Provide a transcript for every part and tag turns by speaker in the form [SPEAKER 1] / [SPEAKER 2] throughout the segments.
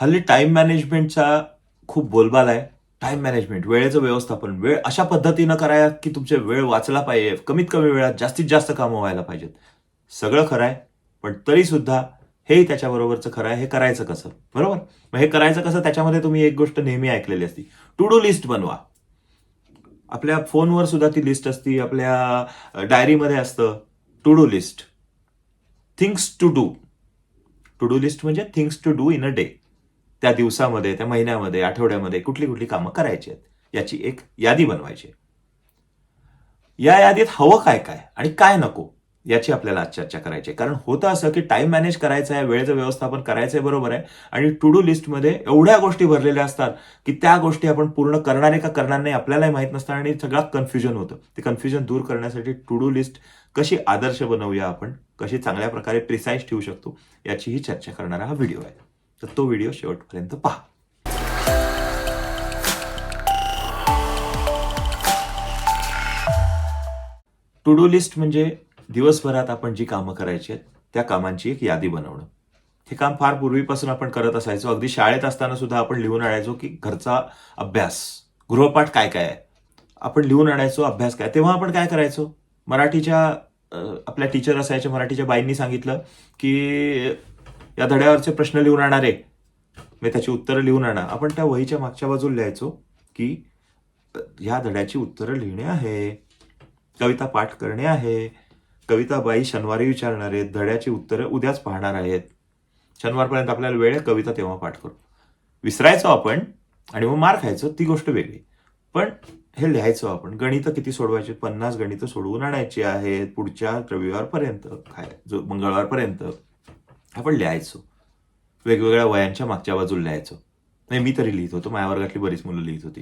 [SPEAKER 1] हल्ली टाइम मॅनेजमेंटचा खूप बोलबाला आहे. टाइम मॅनेजमेंट वेळेचं व्यवस्थापन वेळ अशा पद्धतीनं कराया की तुमचे वेळ वाचला पाहिजे. कमीत कमी वेळात जास्तीत जास्त कामं व्हायला पाहिजेत. सगळं खरं आहे पण तरीसुद्धा हेही त्याच्याबरोबरचं खरं आहे हे करायचं कसं? बरोबर? मग हे करायचं कसं? त्याच्यामध्ये तुम्ही एक गोष्ट नेहमी ऐकलेली असती. टू डू लिस्ट बनवा. आपल्या फोनवर सुद्धा ती लिस्ट असती आपल्या डायरीमध्ये असतं. To do list things to do to do list म्हणजे things to do in a day त्या दिवसामध्ये त्या महिन्यामध्ये आठवड्यामध्ये कुठली कुठली कामं करायची आहेत याची एक यादी बनवायची या यादीत हवं काय काय आणि काय नको याची आपल्याला आज चर्चा करायची आहे. कारण होतं असं की टाइम मॅनेज करायचं आहे वेळेचं व्यवस्थापन करायचं आहे बरोबर आहे. आणि टू डू लिस्टमध्ये एवढ्या गोष्टी भरलेल्या असतात की त्या गोष्टी आपण पूर्ण करणार आहे का करणार नाही आपल्यालाही माहीत नसतं आणि सगळं कन्फ्युजन होतं. ते कन्फ्युजन दूर करण्यासाठी टू डू लिस्ट कशी आदर्श बनवूया आपण कशी चांगल्या प्रकारे प्रिसाईज ठेवू शकतो याचीही चर्चा करणारा हा व्हिडिओ आहे. तर तो व्हिडिओ शेवटपर्यंत पहा. टू डू लिस्ट म्हणजे दिवसभरात आपण जी कामं करायची आहेत त्या कामांची एक यादी बनवणं. हे काम फार पूर्वीपासून आपण करत असायचो. अगदी शाळेत असताना सुद्धा आपण लिहून आणायचो की घरचा अभ्यास गृहपाठ काय काय आहे? आपण लिहून आणायचो अभ्यास काय? तेव्हा आपण काय करायचो? मराठीच्या आपल्या टीचर असायच्या मराठीच्या बाईंनी सांगितलं की या धड्यावरचे प्रश्न लिहून आणा मी त्याची उत्तरं लिहून आणा. आपण त्या वहीच्या मागच्या बाजूला लिहायचो की ह्या धड्याची उत्तरं लिहिणे आहे. कविता पाठ करणे आहे. कविता बाई शनिवारी विचारणार आहेत धड्याची उत्तरं उद्याच पाहणार आहेत. शनिवारपर्यंत आपल्याला वेळ आहे कविता तेव्हा पाठ करू. विसरायचो आपण आणि मग मार खायचो ती गोष्ट वेगळी. पण हे लिहायचो आपण गणितं किती सोडवायची? पन्नास गणितं सोडवून आणायची आहेत पुढच्या रविवारपर्यंत काय जो मंगळवारपर्यंत. आपण लिहायचो. वेगवेगळ्या वयांच्या मागच्या बाजूला लिहायचो. नाही मी तरी लिहित होतो. माझ्या वर्गातली बरीच मुलं लिहित होती.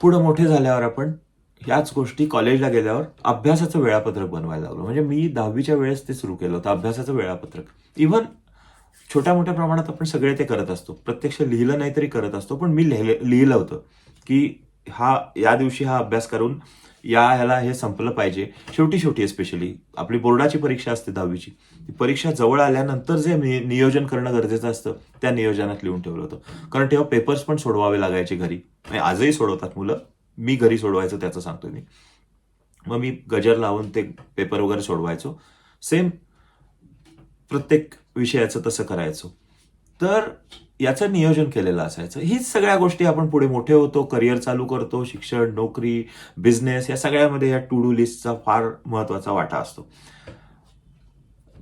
[SPEAKER 1] पुढं मोठे झाल्यावर आपण ह्याच गोष्टी कॉलेजला गेल्यावर अभ्यासाचं वेळापत्रक बनवायला लागलो. म्हणजे मी दहावीच्या वेळेस ते सुरू केलं होतं अभ्यासाचं वेळापत्रक. इव्हन छोट्या मोठ्या प्रमाणात आपण सगळे ते करत असतो. प्रत्यक्ष लिहिलं नाही तरी करत असतो. पण मी लिहिलं लिहिलं होतं की हा या दिवशी हा अभ्यास करून या ह्याला हे संपलं पाहिजे. शेवटी शेवटी स्पेशली आपली बोर्डाची परीक्षा असते दहावीची. ती परीक्षा जवळ आल्यानंतर जे नियोजन करणं गरजेचं असतं त्या नियोजनात लिहून ठेवलं होतं. कारण तेव्हा पेपर्स पण सोडवावे लागायचे घरी. आणि आजही सोडवतात मुलं. मी घरी सोडवायचं त्याचं सांगतो मी. मग मी गजर लावून ते पेपर वगैरे सोडवायचो. सेम प्रत्येक विषयाचं तसं करायचो. तर याचं नियोजन केलेलं असायचं. हीच सगळ्या गोष्टी आपण पुढे मोठे होतो करिअर चालू करतो शिक्षण नोकरी बिझनेस या सगळ्यामध्ये या टू डू लिस्टचा फार महत्त्वाचा वाटा असतो.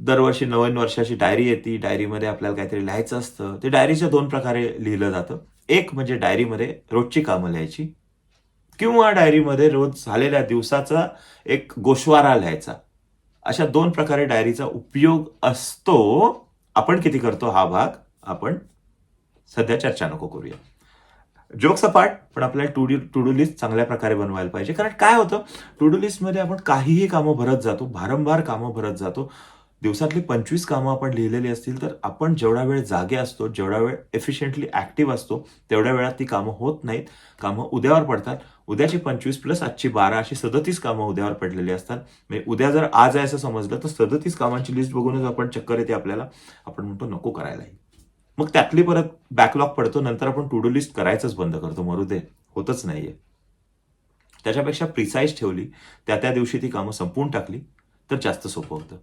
[SPEAKER 1] दरवर्षी नवीन वर्षाची डायरी येते. डायरीमध्ये आपल्याला काहीतरी लिहायचं असतं. ते डायरीच्या दोन प्रकारे लिहिलं जातं. एक म्हणजे डायरीमध्ये रोजची कामं लिहायची किंवा डायरीमध्ये रोज झालेल्या दिवसाचा एक गोशवारा लिहायचा. अशा दोन प्रकारे डायरीचा उपयोग असतो. आपण किती करतो हा भाग? आपण सध्या चर्चा नको करूया. जोक्स अपार्ट पण आपल्याला to do to do list चांगल्या प्रकारे बनवायला पाहिजे. कारण काय होतं? टू डू लिस्टमध्ये आपण काहीही कामं भरत जातो भारंभार कामं भरत जातो. दिवसातली पंचवीस कामं आपण लिहिलेली असतील तर आपण जेवढा वेळ जागे असतो जेवढा वेळ एफिशियंटली ऍक्टिव्ह असतो तेवढ्या वेळात ती कामं होत नाहीत. कामं उद्यावर पडतात. उद्याची पंचवीस प्लस आजची बारा अशी सदतीस कामं उद्यावर पडलेली असतात. म्हणजे उद्या जर आज आहे असं समजलं तर सदतीस कामांची लिस्ट बघूनच आपण चक्कर येते आपल्याला. आपण म्हणतो नको करायलाही. मग त्यातली परत बॅकलॉग पडतो नंतर आपण टू डू लिस्ट करायचंच बंद करतो मरू दे होतच नाहीये. त्याच्यापेक्षा प्रिसाईज ठेवली त्या त्या दिवशी ती कामं संपवून टाकली तर जास्त सोपं होतं.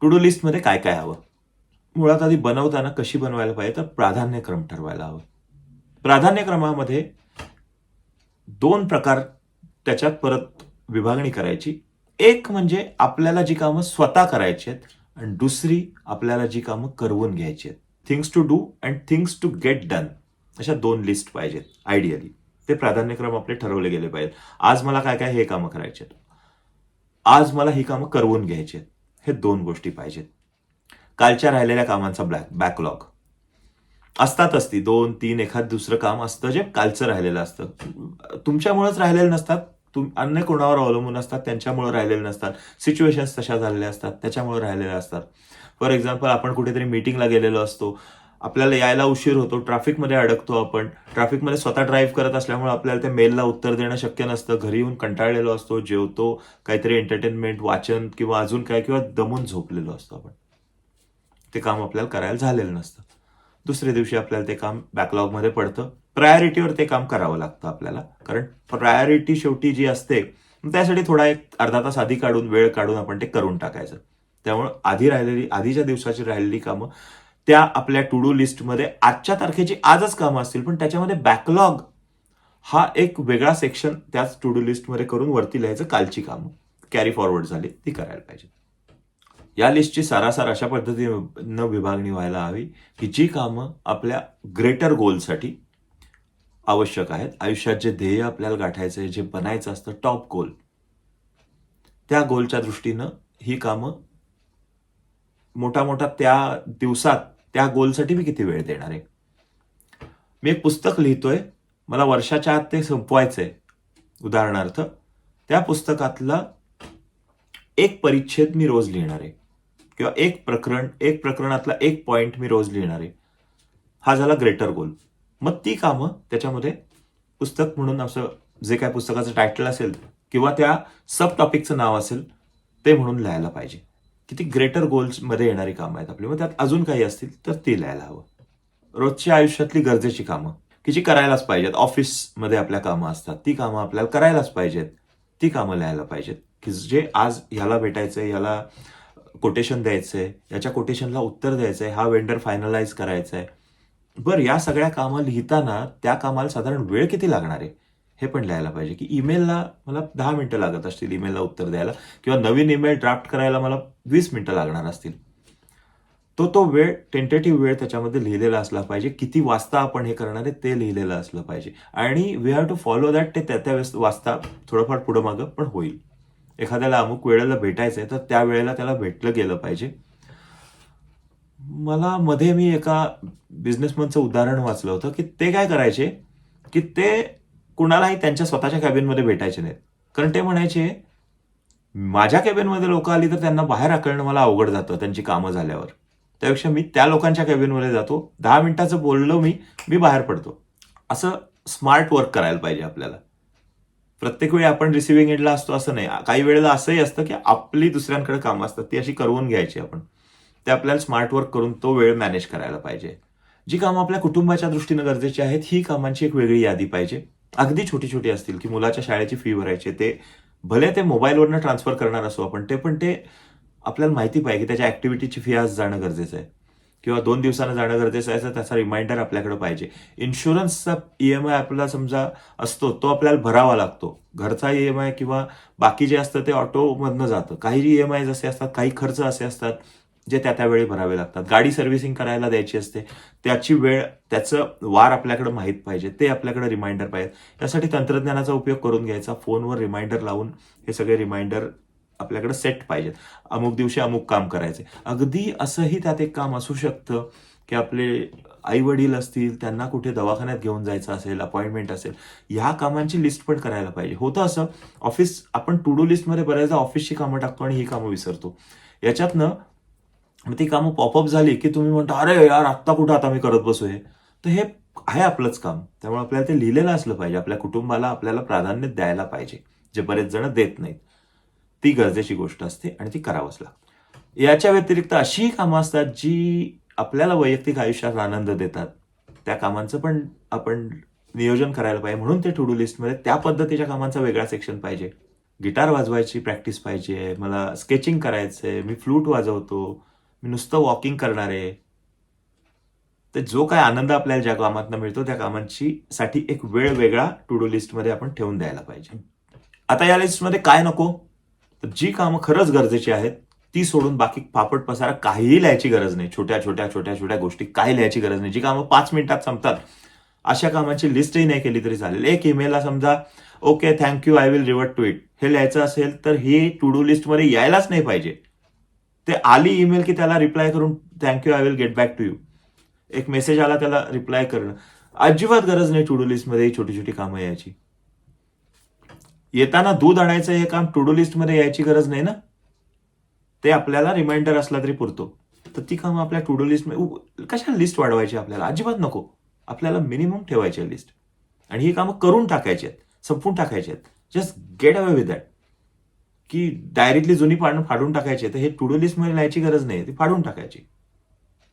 [SPEAKER 1] टू डू लिस्टमध्ये काय काय हवं? मुळात आधी बनवताना कशी बनवायला पाहिजे तर प्राधान्यक्रम ठरवायला हवं. प्राधान्यक्रमामध्ये दोन प्रकार त्याच्यात परत विभागणी करायची. एक म्हणजे आपल्याला जी कामं स्वतः करायची आहेत आणि दुसरी आपल्याला जी कामं करवून घ्यायची आहेत. Things to do and things to get done अशा दोन लिस्ट पाहिजेत आयडियली ते प्राधान्यक्रम आपले ठरवले गेले पाहिजेत. आज मला काय काय हे कामं करायचे आहेत? आज मला ही कामं करवून घ्यायची आहेत. हे दोन गोष्टी पाहिजेत. कालच्या राहिलेल्या कामांचा ब्लॅक बॅकलॉग असतातच ती दोन तीन एखाद दुसरं काम असतं जे कालचं राहिलेलं असतं. तुमच्यामुळेच राहिलेलं नसतात. तुम अन्य कोणावर अवलंबून असतात त्यांच्यामुळे राहिलेले नसतात. सिच्युएशन्स तशा झालेल्या असतात त्याच्यामुळे राहिलेल्या असतात. फॉर एक्झाम्पल आपण कुठेतरी मीटिंगला गेलेलो असतो. आपल्याला यायला उशीर होतो ट्रॅफिकमध्ये अडकतो आपण. ट्रॅफिकमध्ये स्वतः ड्राईव्ह करत असल्यामुळे आपल्याला त्या मेलला उत्तर देणं शक्य नसतं. घरी येऊन कंटाळलेलो असतो जेवतो काहीतरी एंटरटेनमेंट वाचन किंवा अजून काय किंवा दमून झोपलेलो असतो आपण. ते काम आपल्याला करायला झालेलं नसतं. दुसऱ्या दिवशी आपल्याला ते काम बॅकलॉगमध्ये पडतं. प्रायोरिटीवर ते काम करावं लागतं आपल्याला. कारण प्रायोरिटी शेवटी जी असते त्यासाठी थोडा एक अर्धा तास आधी काढून वेळ काढून आपण ते करून टाकायचं. त्यामुळे आधी राहिलेली आधीच्या दिवसाची राहिलेली कामं त्या आपल्या टू डू लिस्टमध्ये आजच्या तारखेची आजच कामं असतील पण त्याच्यामध्ये बॅकलॉग हा एक वेगळा सेक्शन त्याच टू डू लिस्टमध्ये करून वरती लिहायचं कालची कामं. कॅरी फॉरवर्ड झाली ती करायला पाहिजे. या लिस्टची सारासार अशा पद्धतीनं विभागणी व्हायला हवी की जी कामं आपल्या ग्रेटर गोलसाठी आवश्यक आहेत. आयुष्यात जे ध्येय आपल्याला गाठायचं आहे जे बनायचं असतं टॉप गोल त्या गोलच्या दृष्टीनं ही कामं मोठा मोठा त्या दिवसात त्या गोलसाठी मी किती वेळ देणार आहे? मी एक पुस्तक लिहितोय मला वर्षाच्या आत ते संपवायचंय. उदाहरणार्थ त्या पुस्तकातला एक परिच्छेद मी रोज लिहिणार आहे. किंवा एक प्रकरण एक प्रकरणातला एक पॉइंट मी रोज लिहिणार आहे. हा झाला ग्रेटर गोल. मग ती कामं त्याच्यामध्ये पुस्तक म्हणून असं जे काय पुस्तकाचं टायटल असेल किंवा त्या सब टॉपिकचं नाव असेल ते म्हणून लिहायला पाहिजे. किती ग्रेटर गोल्समध्ये येणारी कामं आहेत आपली. मग त्यात अजून काही असतील तर ती लिहायला हवं. रोजच्या आयुष्यातली गरजेची कामं की जी करायलाच पाहिजेत. ऑफिसमध्ये आपल्या कामं असतात ती कामं आपल्याला करायलाच पाहिजेत. ती कामं लिहायला पाहिजेत. की जे आज ह्याला भेटायचंय याला कोटेशन द्यायचंय याच्या कोटेशनला उत्तर द्यायचंय हा वेंडर फायनलाइज करायचा आहे बरं या सगळ्या कामं लिहिताना त्या कामाला साधारण वेळ किती लागणार आहे? हे पण लिहायला पाहिजे की ईमेलला मला दहा मिनटं लागत असतील ईमेलला उत्तर द्यायला किंवा नवीन ईमेल ड्राफ्ट करायला मला वीस मिनटं लागणार असतील. तो तो वेळ टेंटेटिव्ह वेळ त्याच्यामध्ये लिहिलेला असला पाहिजे. किती वाजता आपण हे करणार आहे ते लिहिलेलं असलं पाहिजे. आणि we have to follow that ते त्या त्या वेळेस वाजता थोडंफार पुढं मागं पण होईल. एखाद्याला अमुक वेळेला भेटायचं आहे तर त्या वेळेला त्याला भेटलं गेलं पाहिजे. मला मध्ये मी एका बिझनेसमनचं उदाहरण वाचलं होतं की ते काय करायचे? की ते कुणालाही त्यांच्या स्वतःच्या कॅबिनमध्ये भेटायचे नाहीत. कारण ते म्हणायचे माझ्या कॅबिनमध्ये लोक आली तर त्यांना बाहेर हाकलणं मला अवघड जातं त्यांची कामं झाल्यावर. त्यापेक्षा मी त्या लोकांच्या कॅबिनमध्ये जातो दहा मिनिटाचं बोललो मी मी बाहेर पडतो. असं स्मार्ट वर्क करायला पाहिजे आपल्याला. प्रत्येक वेळी आपण रिसिव्हिंग एंडला असतो असं नाही. काही वेळेला असंही असतं की आपली दुसऱ्यांकडे कामं असतात ती अशी करवून घ्यायची आपण. ते आपल्याला स्मार्ट वर्क करून तो वेळ मॅनेज करायला पाहिजे. जी कामं आपल्या कुटुंबाच्या दृष्टीनं गरजेची आहेत ही कामांची एक वेगळी यादी पाहिजे. अगदी छोटी छोटी असतील की मुलाच्या शाळेची फी भरायची ते भले ते मोबाईलवरनं ट्रान्सफर करणार असो आपण ते पण ते आपल्याला माहिती पाहिजे की त्याच्या ऍक्टिव्हिटीची फी आज जाणं गरजेचं आहे. किंवा दोन दिवसानं जाणं गरजेचं आहे तर त्याचा रिमाइंडर आपल्याकडे पाहिजे. इन्शुरन्सचा ई एम आय आपला समजा असतो तो आपल्याला भरावा लागतो. घरचा ई एम आय किंवा बाकी जे असतं ते ऑटोमधनं जातं. काही ई एम आय असे असतात काही खर्च असे असतात. जे त्या त्यावेळी भरावे लागतात. गाडी सर्व्हिसिंग करायला द्यायची असते. त्याची वेळ त्याचं वार आपल्याकडे माहीत पाहिजे. ते आपल्याकडे रिमाइंडर पाहिजे त्यासाठी तंत्रज्ञानाचा उपयोग करून घ्यायचा. फोनवर रिमाइंडर लावून हे सगळे रिमाइंडर आपल्याकडे सेट पाहिजेत. अमुक दिवशी अमुक काम करायचे. अगदी असंही त्यात एक काम असू शकतं की आपले आई वडील असतील त्यांना कुठे दवाखान्यात घेऊन जायचं असेल अपॉइंटमेंट असेल ह्या कामांची लिस्ट पण करायला पाहिजे. होतं असं ऑफिस आपण टू डू लिस्टमध्ये बऱ्याचदा ऑफिसची कामं टाकतो आणि ही कामं विसरतो. याच्यातनं मग ती कामं पॉपअप झाली की तुम्ही म्हणता अरे यार आत्ता कुठं आता मी करत बसू हे? तर हे आहे आपलंच काम. त्यामुळे आपल्याला ते लिहिलेलं असलं पाहिजे. आपल्या कुटुंबाला आपल्याला प्राधान्य द्यायला पाहिजे जे बरेच जण देत नाहीत. ती गरजेची गोष्ट असते आणि ती करावंच लागते. याच्या व्यतिरिक्त अशीही कामं असतात जी आपल्याला वैयक्तिक आयुष्यात आनंद देतात. त्या कामांचं पण आपण नियोजन करायला पाहिजे. म्हणून ते टू डू लिस्टमध्ये त्या पद्धतीच्या कामांचा वेगळा सेक्शन पाहिजे. गिटार वाजवायची प्रॅक्टिस पाहिजे. मला स्केचिंग करायचंय. मी फ्लूट वाजवतो. मी नुसतं वॉकिंग करणार. आहे तर जो काय आनंद आपल्याला ज्या कामातनं मिळतो त्या कामांची साठी एक वेळ वेगळा टू डू लिस्टमध्ये आपण ठेवून द्यायला पाहिजे. आता या लिस्टमध्ये काय नको? तर जी कामं खरंच गरजेची आहेत ती सोडून बाकी पापड पसारा काहीही लिहायची गरज नाही. छोट्या छोट्या छोट्या छोट्या गोष्टी काही लिहायची गरज नाही. जी कामं पाच मिनिटात संपतात अशा कामाची लिस्टही नाही केली तरी चालेल. एक ईमेलला समजा okay thank you I will revert to it हे लिहायचं असेल तर हे टू डू लिस्टमध्ये यायलाच नाही पाहिजे. ते आली ईमेल की त्याला रिप्लाय करून thank you I will get back to you एक मेसेज आला त्याला रिप्लाय करणं. अजिबात गरज नाही टू डू लिस्टमध्ये ही छोटी छोटी कामं यायची. येताना दूध आणायचं हे काम टू डू लिस्टमध्ये यायची गरज नाही ना? ते आपल्याला रिमाइंडर असला तरी पुरतो. तर ती कामं आपल्या टू डू लिस्ट कशा लिस्ट वाढवायची आपल्याला? अजिबात नको. आपल्याला मिनिमम ठेवायची लिस्ट आणि ही कामं करून टाकायची आहेत संपून टाकायची आहेत. Just get away with that की डायरीतली जुनी पानं फाडून टाकायची तर हे टू डू लिस्टमध्ये लिहायची गरज नाही ती फाडून टाकायची.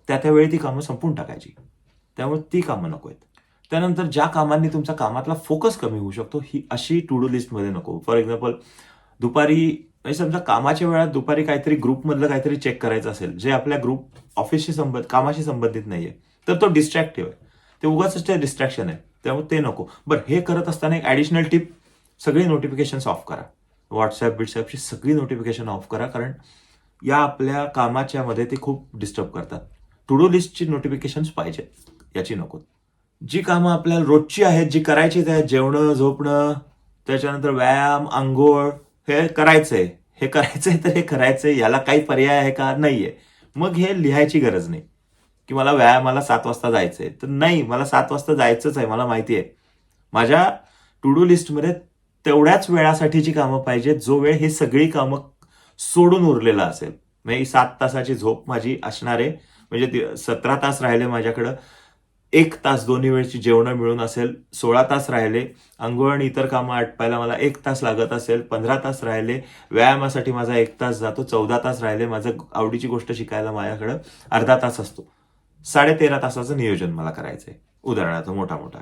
[SPEAKER 1] त्या त्यावेळी ती कामं संपून टाकायची. त्यामुळे ती कामं नको आहेत. त्यानंतर ज्या कामांनी तुमचा कामातला फोकस कमी होऊ शकतो ही अशी टू डू लिस्टमध्ये नको. फॉर एक्झाम्पल दुपारी म्हणजे समजा कामाच्या वेळात दुपारी काहीतरी ग्रुपमधलं काहीतरी चेक करायचं असेल जे आपल्या ग्रुप ऑफिसशी संबंध कामाशी संबंधित नाहीये तर तो डिस्ट्रॅक्टिव्ह आहे. ते उगाच ते डिस्ट्रॅक्शन आहे. त्यामुळे ते नको. बरं हे करत असताना एक ॲडिशनल टिप सगळी नोटिफिकेशन्स ऑफ करा. व्हॉट्सॲप बिट्सॲपची सगळी नोटिफिकेशन ऑफ करा कारण या आपल्या कामाच्या मध्ये ते खूप डिस्टर्ब करतात. टू डू लिस्टची नोटिफिकेशन्स पाहिजे याची नको. जी कामं आपल्याला रोजची आहेत जी करायची आहेत जेवणं झोपणं त्याच्यानंतर व्यायाम आंघोळ हे करायचंय. हे करायचंय तर हे करायचंय याला काही पर्याय आहे का? नाहीये. मग हे लिहायची गरज नाही. की मला व्यायामाला सात वाजता जायचंय. तर नाही मला सात वाजता जायचंच आहे मला माहिती आहे माझ्या टू डू लिस्टमध्ये तेवढ्याच वेळासाठीची कामं पाहिजेत जो वेळ हे सगळी कामं सोडून उरलेला असेल. म्हणजे सात तासाची झोप माझी असणार आहे. म्हणजे सतरा तास राहिले माझ्याकडं. एक तास दोन्ही वेळची जेवणं मिळून असेल सोळा तास राहिले. आंघोळ आणि इतर कामं आटपायला मला एक तास लागत असेल पंधरा तास राहिले. व्यायामासाठी माझा एक तास जातो चौदा तास राहिले माझं आवडीची गोष्ट शिकायला माझ्याकडं अर्धा तास असतो. साडेतेरा तासाचं नियोजन मला करायचंय. उदाहरणार्थ मोठा मोठा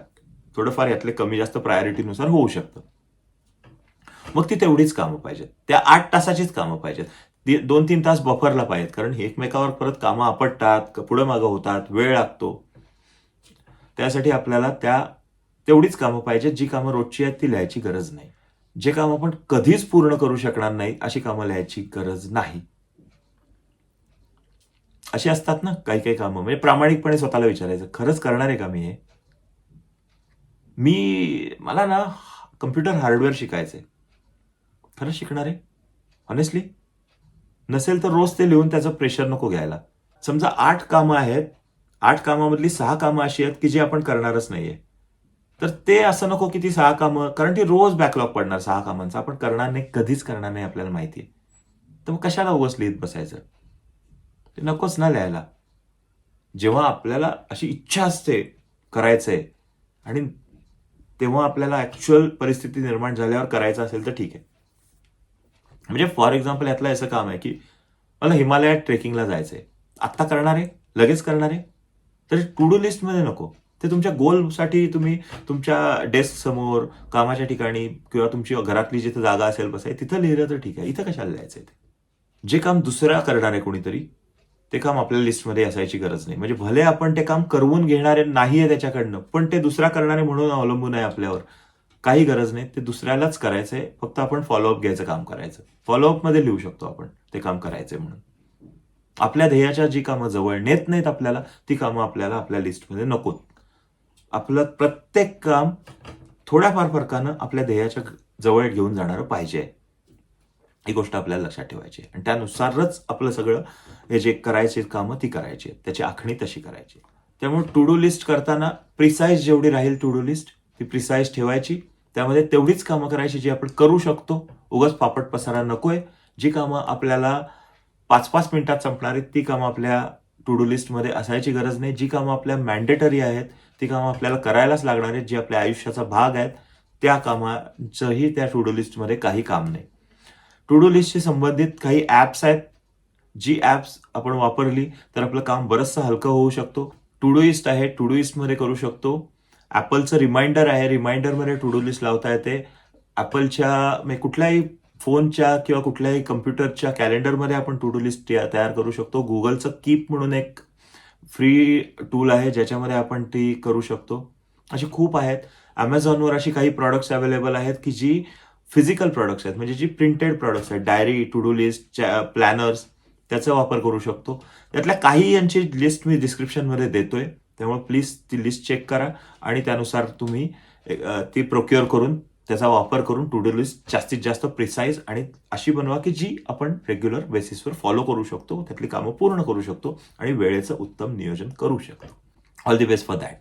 [SPEAKER 1] थोडंफार यातले कमी जास्त प्रायोरिटीनुसार होऊ शकतं. मग ती तेवढीच कामं पाहिजेत. त्या आठ तासाचीच कामं पाहिजेत. दोन तीन तास बफरला पाहिजेत. कारण एकमेकावर परत कामं आपटतात पुढे मागं होतात वेळ लागतो. त्यासाठी आपल्याला त्या तेवढीच कामं पाहिजेत जी कामं रोजची आहेत ती लिहायची गरज नाही. जे काम आपण कधीच पूर्ण करू शकणार नाही अशी कामं लिहायची गरज नाही. अशी असतात ना काही काही कामं. म्हणजे प्रामाणिकपणे स्वतःला विचारायचं. खरंच करणार आहे का मी हे? मी मला ना कम्प्युटर हार्डवेअर शिकायचंय. खरंच शिकणार? आहे ऑनेस्टली नसेल तर रोज ते लिहून त्याचं प्रेशर नको घ्यायला. समजा आठ कामं आहेत आठ कामामधली सहा कामं अशी आहेत की जी आपण करणारच नाहीये. तर ते असं नको की ती सहा कामं कारण ती रोज बॅकलॉग पडणार सहा कामांचा. आपण करणार नाही कधीच करणार नाही आपल्याला माहिती आहे. तर मग कशाला उगस लिहित बसायचं? ते नकोच ना लिहायला. जेव्हा आपल्याला अशी इच्छा असते करायचंय आणि तेव्हा आपल्याला ऍक्च्युअल परिस्थिती निर्माण झाल्यावर करायचं असेल तर ठीक आहे. म्हणजे फॉर एक्झाम्पल यातलं असं काम आहे की मला हिमालयात ट्रेकिंगला जायचंय. आत्ता करणार आहे? लगेच करणार आहे? तर टू डू लिस्टमध्ये नको. ते तुमच्या गोलसाठी तुम्ही तुमच्या डेस्क समोर कामाच्या ठिकाणी किंवा तुमची घरातली जिथे जागा असेल बसाय तिथं लिहिलं तर ठीक आहे. इथं कशाला लिहायचं ते? जे काम दुसरा करणार आहे कोणीतरी ते काम आपल्या लिस्टमध्ये असायची गरज नाही. म्हणजे भले आपण ते काम करवून घेणारे नाही आहे त्याच्याकडनं पण ते दुसरा करणारे म्हणून अवलंबून आहे आपल्यावर. काही गरज नाही ते दुसऱ्यालाच करायचंय फक्त आपण फॉलोअप घ्यायचं काम करायचं. फॉलोअपमध्ये लिहू शकतो आपण ते काम करायचंय म्हणून. आपल्या ध्येयाच्या जी कामं जवळ नेत नाहीत आपल्याला ती कामं आपल्याला आपल्या लिस्टमध्ये नकोत. आपलं प्रत्येक काम थोड्याफार फरकानं आपल्या ध्येयाच्या जवळ घेऊन जाणारं पाहिजे. ही गोष्ट आपल्याला लक्षात ठेवायची आणि त्यानुसारच आपलं सगळं हे जे करायचे कामं ती करायची त्याची आखणी तशी करायची त्यामुळे टू डू लिस्ट करताना प्रिसाईज जेवढी राहील टू डू लिस्ट ती प्रिसाईज ठेवायची. त्यामध्ये तेवढीच कामं करायची जी आपण करू शकतो. उगाच पापट पसारा नकोय. जी कामं आपल्याला पाच पाच मिनिटात संपणार आहेत ती कामं आपल्या टू डू लिस्टमध्ये असायची गरज नाही. जी कामं आपल्या मॅन्डेटरी आहेत ती कामं आपल्याला करायलाच लागणार आहेत जी आपल्या आयुष्याचा भाग आहेत त्या कामाचंही त्या टू डू लिस्टमध्ये काही काम नाही. टू डू लिस्टशी संबंधित काही ॲप्स आहेत. जी ॲप्स आपण वापरली तर आपलं काम बरंचसं हलकं होऊ शकतो. टू डू इस्ट आहे टू डू इस्टमध्ये करू शकतो. ॲपलचं रिमाइंडर आहे. रिमाइंडरमध्ये टू डू लिस्ट लावता येते. ॲपलच्या म्हणजे कुठल्याही फोनच्या किंवा कुठल्याही कम्प्युटरच्या कॅलेंडरमध्ये आपण टू डू लिस्ट तयार करू शकतो. गुगलचं कीप म्हणून एक फ्री टूल आहे ज्याच्यामध्ये आपण ती करू शकतो. अशी खूप आहेत. ॲमेझॉनवर अशी काही प्रॉडक्ट्स अवेलेबल आहेत की जी फिजिकल प्रॉडक्ट्स आहेत म्हणजे जी प्रिंटेड प्रॉडक्ट्स आहेत. Diary to do list planners त्याचा वापर करू शकतो. त्यातल्या काही यांची लिस्ट मी डिस्क्रिप्शनमध्ये देतोय. त्यामुळे प्लीज ती लिस्ट चेक करा आणि त्यानुसार तुम्ही ती प्रोक्युअर करून त्याचा वापर करून टू डू लिस्ट जास्तीत जास्त प्रिसाईज आणि अशी बनवा की जी आपण रेग्युलर बेसिसवर फॉलो करू शकतो त्यातली कामं पूर्ण करू शकतो आणि वेळेचं उत्तम नियोजन करू शकतो. All the best for that